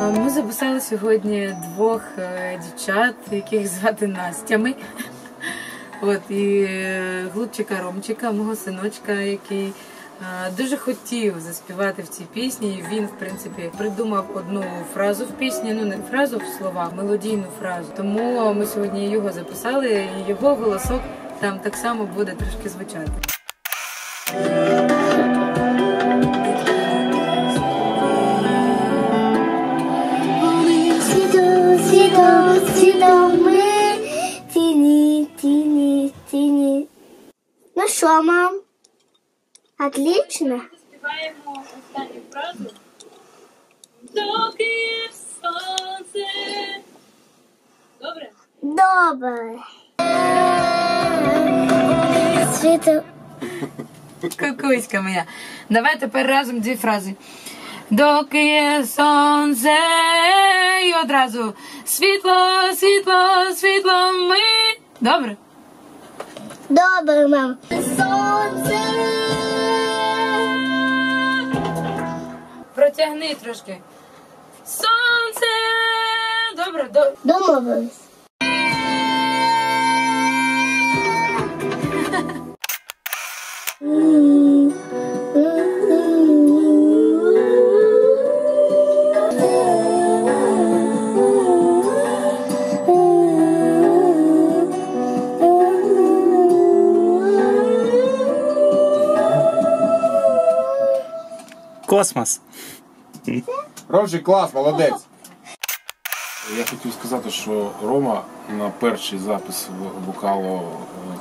Ми записали сьогодні двох е, дівчат, яких звати Настями. От і е, хлопчика Ромчика, мого синочка, який е, дуже хотів заспівати в цій пісні. Він, в принципі, придумав одну фразу в пісні, ну не фразу в слова, мелодійну фразу. Тому ми сьогодні його записали, і його голосок там так само буде трошки звучати. Що, мам? Отлично. Співаємо останню фразу. Доки є сонце. Добре? Добре. Світу, Кукуська моя. Давай тепер разом дві фрази. Доки є сонце і одразу світло, світло, світло ми. Добре? Добре, мам. Сонце. Протягни трошки. Сонце. Добре, до... Домовились. Космос. Ромчик, клас, молодець. Я хотів сказати, що Рома на перший запис вокалу,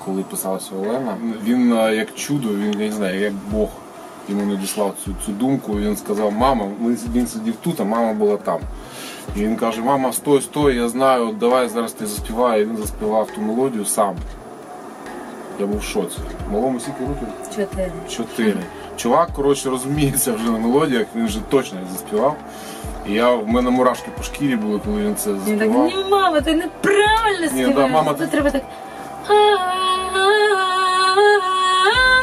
коли писалася Олена, він е, як чудо, він я не знаю, як Бог йому надіслав цю, цю думку. Він сказав, мама, він сидів тут, а мама була там. І він каже, мама, стой, стой, я знаю, давай зараз ти заспівай. І він заспівав ту мелодію сам. Я був в шоці. Малому скільки років? Чотири. Чотири. Чувак, коротше, розуміється вже на мелодіях, він вже точно їх заспівав. І я, в мене мурашки по шкірі були, коли він це Він так, заспівав. ні, мама, ти неправильно співаєш. да, мама, Тут ти- треба так.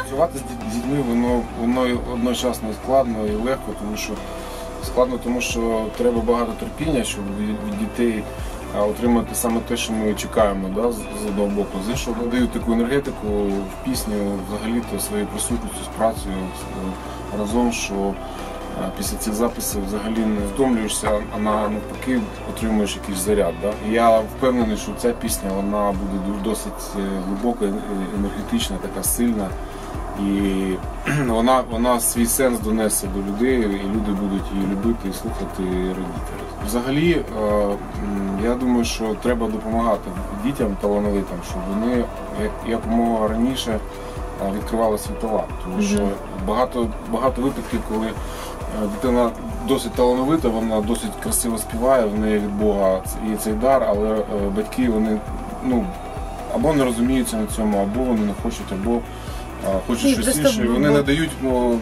Працювати з дід- дітьми воно, воно одночасно складно і легко, тому що складно, тому що треба багато терпіння, щоб від, від дітей а, отримати саме те, що ми чекаємо, да, з, одного боку. З іншого дають таку енергетику в пісню взагалі-то своєю присутністю з працею разом, що після цих записів взагалі не втомлюєшся, а навпаки отримуєш якийсь заряд. Да? І я впевнений, що ця пісня вона буде досить е, глибока, е, енергетична, така сильна. І вона, вона свій сенс донесе до людей, і люди будуть її любити, і слухати і радіти. Взагалі, е, я думаю, що треба допомагати дітям талановитим, щоб вони як, якомога раніше відкривали світова. Тому що багато, багато випадків, коли дитина досить талановита, вона досить красиво співає, в неї від Бога є цей дар, але е, батьки вони ну, або не розуміються на цьому, або вони не хочуть, або хочуть Ні, щось інше. і Вони не дають ну,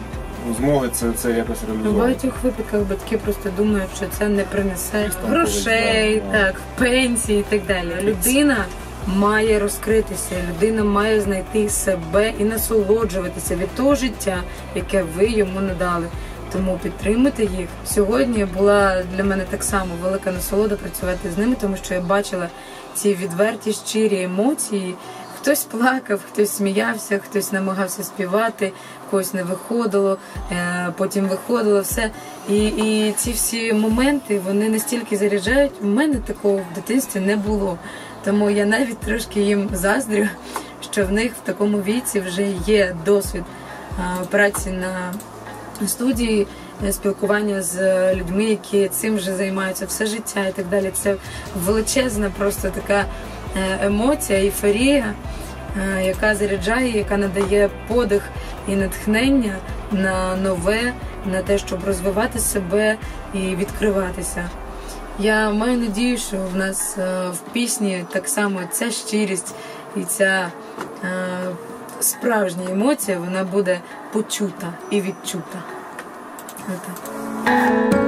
змоги це, це якось реалізувати. багатьох випадках батьки просто думають, що це не принесе грошей, да, так, пенсії і так далі. Людина має розкритися, людина має знайти себе і насолоджуватися від того життя, яке ви йому надали. Тому підтримуйте їх. Сьогодні була для мене так само велика насолода працювати з ними, тому що я бачила ці відверті щирі емоції. Хтось плакав, хтось сміявся, хтось намагався співати, когось не виходило, е, потім виходило все. І, і ці всі моменти вони настільки заряджають. У мене такого в дитинстві не було. Тому я навіть трошки їм заздрю, що в них в такому віці вже є досвід е, праці на студії, е, спілкування з людьми, які цим вже займаються все життя і так далі. Це величезна просто така е, емоція, ейфорія, е, яка заряджає, яка надає подих і натхнення на нове, на те, щоб розвивати себе і відкриватися. Я маю надію, що в нас е, в пісні так само ця щирість і ця е, справжня емоція вона буде почута і відчута. başladı.